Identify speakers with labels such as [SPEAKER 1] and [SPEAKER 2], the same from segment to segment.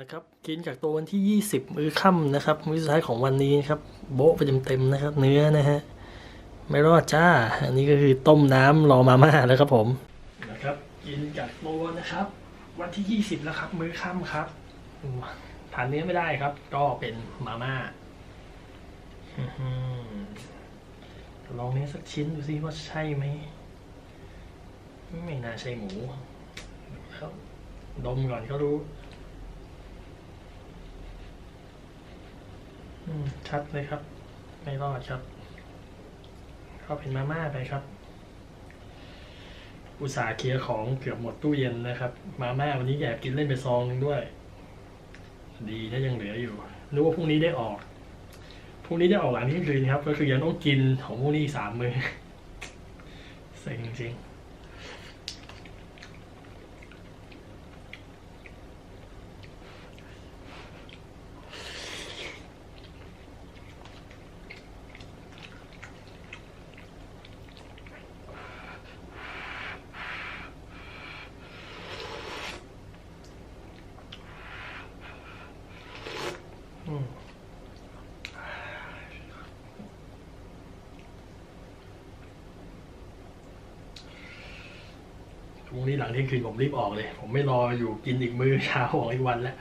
[SPEAKER 1] นะครับกินจากตัววันที่ 20 มื้อค่ำนะครับ มื้อสุดท้ายของวันนี้นะครับ โบ๊ะไปเต็มๆนะครับ เนื้อนะฮะไม่รอดจ้า อันนี้ก็คือต้มน้ำรอมาม่าแล้วครับผมนะครับกินจากตัวนะครับ วันที่ 20 แล้วครับ มื้อค่ำครับอืมทานเนื้อไม่ได้ครับ ก็เป็นมาม่าอื้อหือลองเนื้อสักชิ้นดูซิว่าใช่ไหมไม่น่าใช่หมูแล้วดมก่อนก็รู้ อืม ชัดเลยครับ ไม่รอดครับ ก็เป็นมาม่าไปครับ อุตสาห์เคลียร์ของเกือบหมดตู้เย็นนะครับ มาม่าวันนี้แอบกินเล่นไปซองหนึงด้วย ดีถ้ายังเหลืออยู่นึกว่าพรุ่งนี้ได้ออกพรุ่งนี้ได้ออกหลังเที่ยงคืนครับ ก็คือยังต้องกินของพวกนี้สามมือเซ็งจริง พรุ่งนี้หลังเที่ยงคืนผมรีบออกเลย ผมไม่รออยู่กินอีกมื้อเช้าของอีกวันแล้ว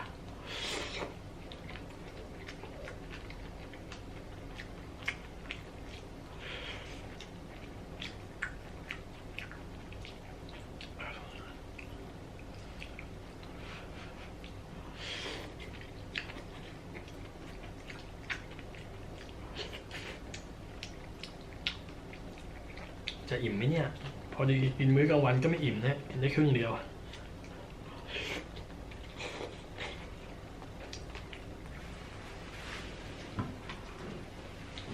[SPEAKER 1] จะอิ่มไหมเนี่ย พอดีกินมื้อกลางวันก็ไม่อิ่มนะกินได้ครึ่งเดียว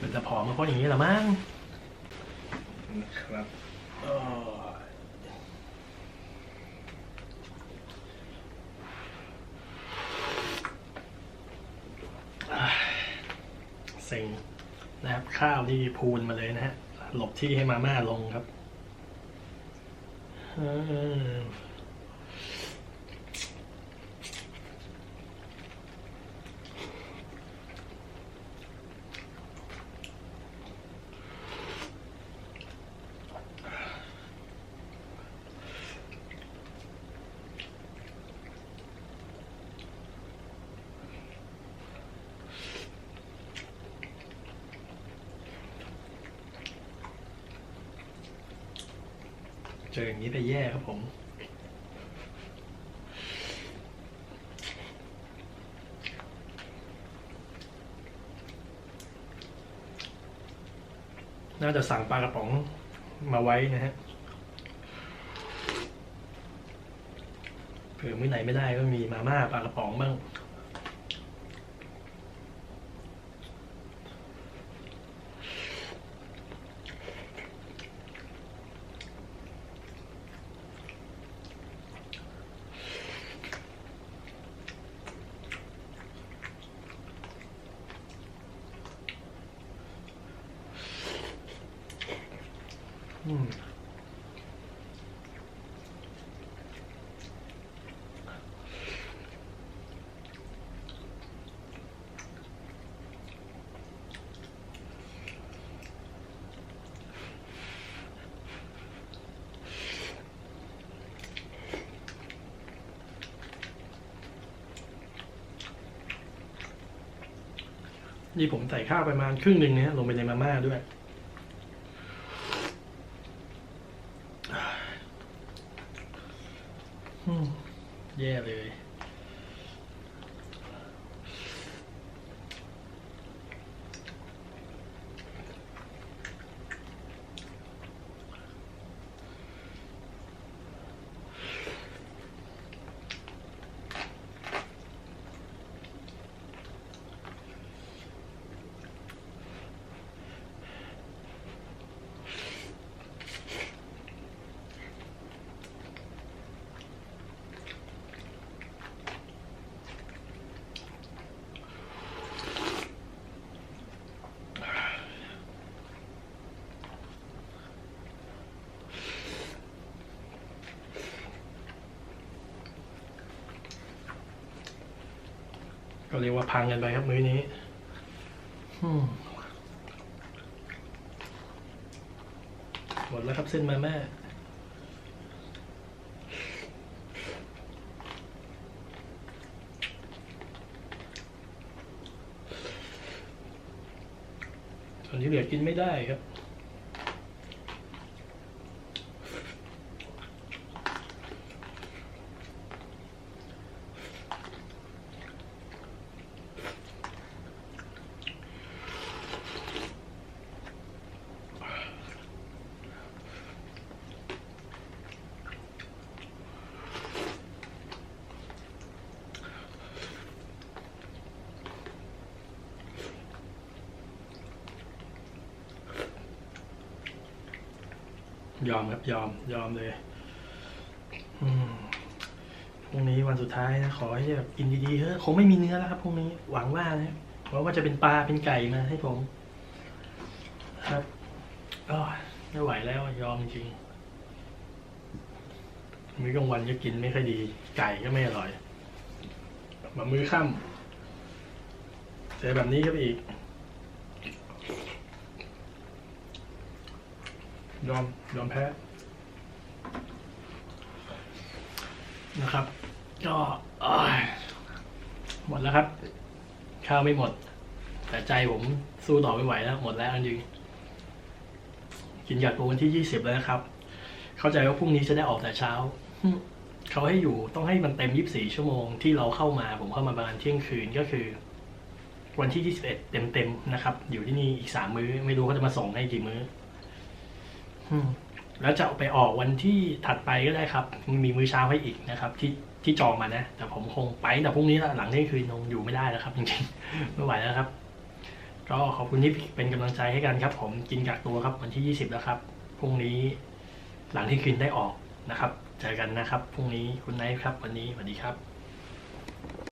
[SPEAKER 1] มันจะผอมมาเพราะอย่างนี้เหรอมั้งนะครับโอ้ยอ่าเซ็งนะครับ ข้าวนี่พูนมาเลยนะฮะ หลบที่ให้มาม่าลงครับ อื เจออย่างนี้ไปแย่ครับผม น่าจะสั่งปลากระป๋องมาไว้นะฮะเผื่อมื้อไหนไม่ได้ก็มีมาม่าปลากระป๋องบ้าง นี่ผมใส่ข้าวประมาณครึ่งหนึ่งนะฮะลงไปในมาม่าด้วย อืม แย่เลย ก็เรียกว่าพังกันไปครับมื้อนี้อืมหมดแล้วครับเส้นมาม่าส่วนที่เหลือกินไม่ได้ครับ ยอมครับยอมยอมเลยพรุ่งนี้วันสุดท้ายนะขอให้แบบกินดีๆเถอะคงไม่มีเนื้อแล้วครับพรุ่งนี้หวังว่านะหวังว่าจะเป็นปลาเป็นไก่มาให้ผม ครับก็ไม่ไหวแล้วยอมจริงมื้อกลางวันก็กินไม่ค่อยดี ไก่ก็ไม่อร่อยมามื้อค่ำเจอแบบนี้ครับอีก ยอมยอมแพ้นะครับ ก็อ้ายหมดแล้วครับ ข้าวไม่หมด แต่ใจผมสู้ต่อไม่ไหวแล้ว หมดแล้วจริงกินยาตัววันที่ยี่สิบแล้วนะครับ เข้าใจว่าพรุ่งนี้จะได้ออกแต่เช้าเขาให้อยู่ต้องให้มันเต็มยี่สิบสี่ชั่วโมงที่เราเข้ามา ผมเข้ามาประมาณเที่ยงคืนก็คือ วันที่ยี่สิบเอ็ดเต็มๆนะครับ อยู่ที่นี่อีกสามมื้อ ไม่รู้เขาจะมาส่งให้กี่มื้อ แล้วจะเอาไปออกวันที่ถัดไปก็ได้ครับ มีมื้อเช้าให้อีกนะครับ ที่ที่จองมานะ แต่ผมคงไปแต่พรุ่งนี้ละหลังเที่ยงคืนคงอยู่ไม่ได้แล้วครับจริงๆไม่ไหวแล้วครับ ก็ขอบคุณที่เป็นกำลังใจให้กันครับ ผมกินกักตัวครับวันที่ 20 แล้วครับพรุ่งนี้หลังเที่ยงคืนได้ออกนะครับ เจอกันนะครับพรุ่งนี้คุณไนท์ครับ วันนี้สวัสดีครับ